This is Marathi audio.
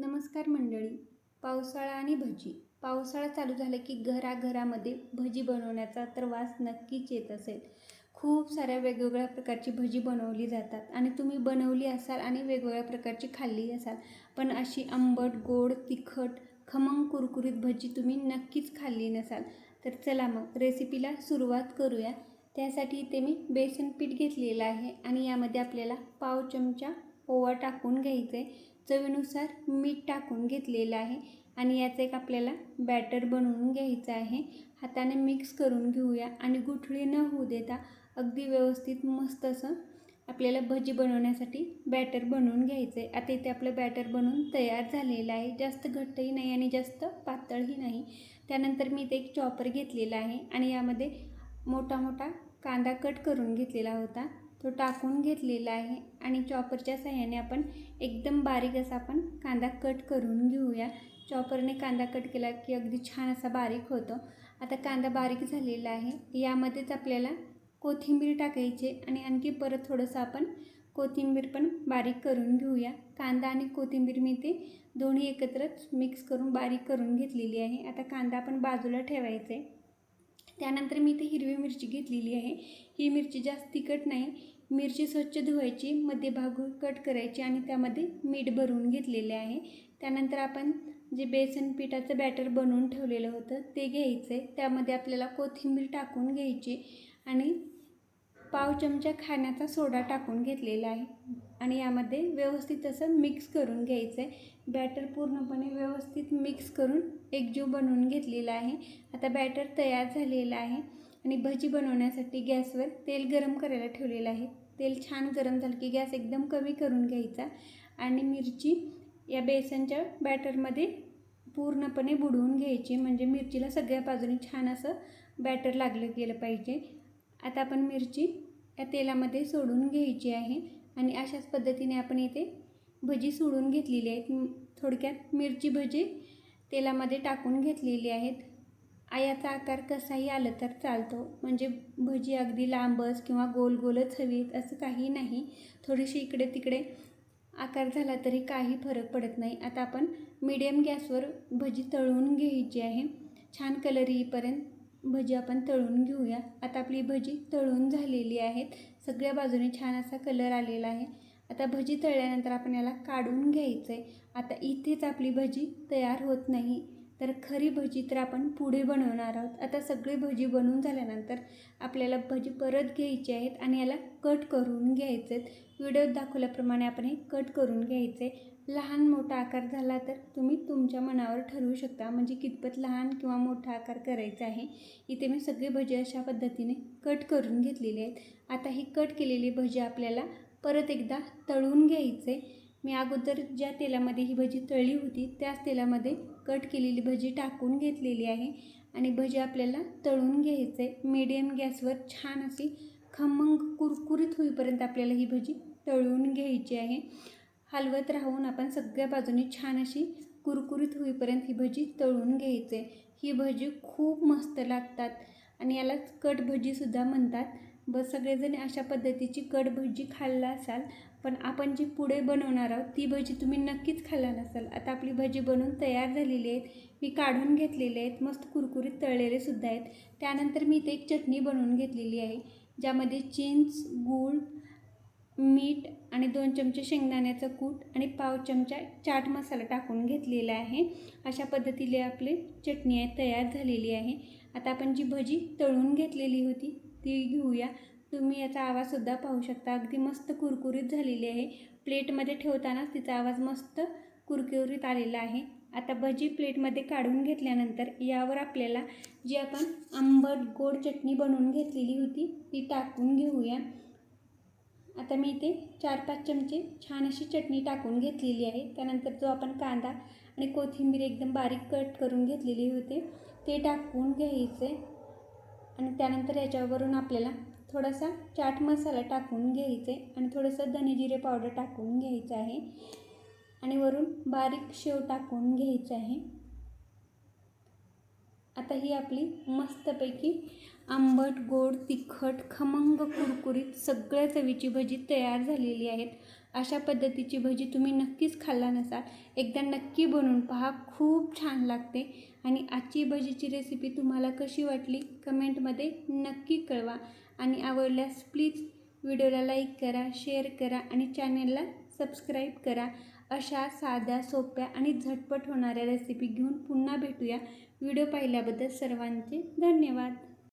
नमस्कार मंडळी. पावसाळा आणि भजी. पावसाळा चालू झाला की घराघरामध्ये भजी बनवण्याचा तर वास नक्कीच येत असेल. खूप साऱ्या वेगवेगळ्या प्रकारची भजी बनवली जातात आणि तुम्ही बनवली असाल आणि वेगवेगळ्या प्रकारची खाल्ली असाल पण अशी आंबट गोड तिखट खमंग कुरकुरीत भजी तुम्ही नक्कीच खाल्ली नसाल. तर चला मग रेसिपीला सुरुवात करूया. त्यासाठी इथे मी बेसन पीठ घेतलेलं आहे आणि यामध्ये आपल्याला पाव चमचा ओवा टाकून घ्यायचं आहे चवीनुसार मीठ टाकून घेतलेलं आहे आणि याचं एक आपल्याला बॅटर बनवून घ्यायचं आहे. हाताने मिक्स करून घेऊया आणि गुठळी न होऊ देता अगदी व्यवस्थित मस्त असं आपल्याला भजी बनवण्यासाठी बॅटर बनवून घ्यायचं आहे आता इथे आपलं बॅटर बनवून तयार झालेलं आहे. जास्त घट्टही नाही आणि जास्त पातळही नाही. त्यानंतर मी इथे एक चॉपर घेतलेला आहे आणि यामध्ये मोठा मोठा कांदा कट करून घेतलेला होता. तो टाकून घेतलेला आहे आणि चॉपरच्या सहाय्याने आपण एकदम बारीक असा आपण कांदा कट करून घेऊया. चॉपरने कांदा कट केला की अगदी छान असा बारीक होतो. आता कांदा बारीक झालेला आहे. यामध्येच आपल्याला कोथिंबीर टाकायची आणि आणखी परत थोडंसं आपण कोथिंबीर पण बारीक करून घेऊया. कांदा आणि कोथिंबीर मी ते दोन्ही एकत्रच मिक्स करून बारीक करून घेतलेली आहे. आता कांदा आपण बाजूला ठेवायचा आहे त्यानंतर मी इथे हिरवी मिरची घेतलेली आहे. ही मिरची जास्त तिखट नाही. मिरची स्वच्छ धुवायची मध्यभाग कट करायची आणि त्यामध्ये मीठ भरून घेतलेले आहे. त्यानंतर आपण जे बेसन पिठाचं बॅटर बनवून ठेवलेलं होतं ते घ्यायचं आहे त्यामध्ये आपल्याला कोथिंबीर टाकून घ्यायची आणि पाव चमचा खाण्याचा सोडा टाकून घेतलेला आहे. आणि यामध्ये व्यवस्थित असं मिक्स करून घ्यायचं आहे बॅटर पूर्णपणे व्यवस्थित मिक्स करून एकजीव बनवून घेतलेला आहे. आता बॅटर तयार झालेलं आहे आणि भजी बनवण्यासाठी गॅसवर तेल गरम करायला ठेवलेलं आहे. तेल छान गरम झालं की गॅस एकदम कमी करून घ्यायचा आणि मिरची या बेसनच्या बॅटरमध्ये पूर्णपणे बुडवून घ्यायची. म्हणजे मिरचीला सगळ्या बाजूने छान असं बॅटर लागलं गेलं पाहिजे. आता आपण मिरची या तेलामध्ये सोडून घ्यायची आहे. आणि अशाच पद्धतीने आपण इथे भजी सोडून घेतलेली आहेत. थोडक्यात मिरची भजी तेलामध्ये टाकून घेतलेली आहेत. आयाचा आकार कसाही आलं तर चालतो. म्हणजे भजी अगदी लांबच किंवा गोल गोलच हवीत असं काही नाही. थोडीशी इकडे तिकडे आकार झाला तरी काही फरक पडत नाही. आता आपण मीडियम गॅसवर भजी तळून घ्यायची आहे. छान कलर येईपर्यंत भजी आपण तळून घेऊया. आता आपली भजी तळून झालेली आहेत. सगळ्या बाजूने छान असा कलर आलेला आहे. आता भजी तळल्यानंतर आपण याला काढून घ्यायचं आहे आता इथेच आपली भजी तयार होत नाही. तर खरी भजी तर आपण पुढे बनवणार आहोत. आता सगळी भजी बनवून झाल्यानंतर आपल्याला भजी परत घ्यायची आहेत आणि याला कट करून घ्यायचे आहेत व्हिडिओत दाखवल्याप्रमाणे आपण हे कट करून घ्यायचे लहान मोठा आकार झाला तर तुम्ही तुमच्या मनावर ठरवू शकता म्हणजे कितपत लहान किंवा मोठा आकार करायचा आहे. इथे मी सगळी भजे अशा पद्धतीने कट करून घेतलेली आहेत. आता ही कट केलेली भजी आपल्याला परत एकदा तळून घ्यायचे. मी अगोदर ज्या तेलामध्ये ही भजी तळली होती त्याच तेलामध्ये कट केलेली भजी टाकून घेतलेली आहे आणि भजी आपल्याला तळून घ्यायचे. मीडियम गॅसवर छान अशी खमंग कुरकुरीत होईपर्यंत आपल्याला ही भजी तळून घ्यायची आहे. हलवत राहून आपण सगळ्या बाजूनी छान अशी कुरकुरीत होईपर्यंत ही भजी तळून घ्यायचे. ही भजी खूप मस्त लागतात आणि यालाच कट भजीसुद्धा म्हणतात. बस सगळेजण अशा पद्धतीची कट भजी खाल्ला असाल पण आपण जी पुढे बनवणार आहोत ती भजी तुम्ही नक्कीच खाल्ला नसाल. आता आपली भजी बनवून तयार झालेली आहेत मी काढून घेतलेले आहेत मस्त कुरकुरीत तळलेले सुद्धा आहेत. त्यानंतर मी इथे एक चटणी बनवून घेतलेली आहे ज्यामध्ये चिंच गूळ मीठ आणि दोन चमचे शेंगदाण्याचं कूट आणि पाव चमचा चाट मसाला टाकून घेतलेला आहे. अशा पद्धतीने आपली चटणी आहे तयार झालेली आहे. आता आपण जी भजी तळून घेतलेली होती ती घेऊया. तुम्ही याचा आवाजसुद्धा पाहू शकता. अगदी मस्त कुरकुरीत झालेली आहे. प्लेटमध्ये ठेवतानाच तिचा आवाज मस्त कुरकुरीत आलेला आहे. आता भजी प्लेटमध्ये काढून घेतल्यानंतर यावर आपल्याला जी आपण आंबट गोड चटणी बनवून घेतलेली होती ती टाकून घेऊया. आता मी इथे चार पाच चमचे छान अशी चटणी टाकून घेतलेली आहे. त्यानंतर जो आपण कांदा आणि कोथिंबीर एकदम बारीक कट करून घेतलेली होते ते टाकून घ्यायचे. आणि त्यानंतर याच्यावरून आपल्याला थोडासा चाट मसाला टाकून घ्यायचे आणि थोडंसं धनेजिरे पावडर टाकून घ्यायचं आहे. आणि वरून बारीक शेव टाकून घ्यायचं आहे. आता ही आपली मस्तपैकी आंबट गोड तिखट खमंग कुरकुरीत सगळ्या चवीची भजी तयार झालेली आहेत. अशा पद्धतीची भजी तुम्ही नक्कीच खाल्ला नसाल. एकदा नक्की बनवून पहा खूप छान लागते. आणि आजची भजीची रेसिपी तुम्हाला कशी वाटली कमेंटमध्ये नक्की कळवा. आणि आवडल्यास प्लीज व्हिडिओला लाईक करा शेअर करा आणि चॅनेलला सबस्क्राईब करा. अशा साध्या सोप्या आणि झटपट होणाऱ्या रेसिपी घेऊन पुन्हा भेटूया. व्हिडिओ पाहिल्याबद्दल सर्वांचे धन्यवाद.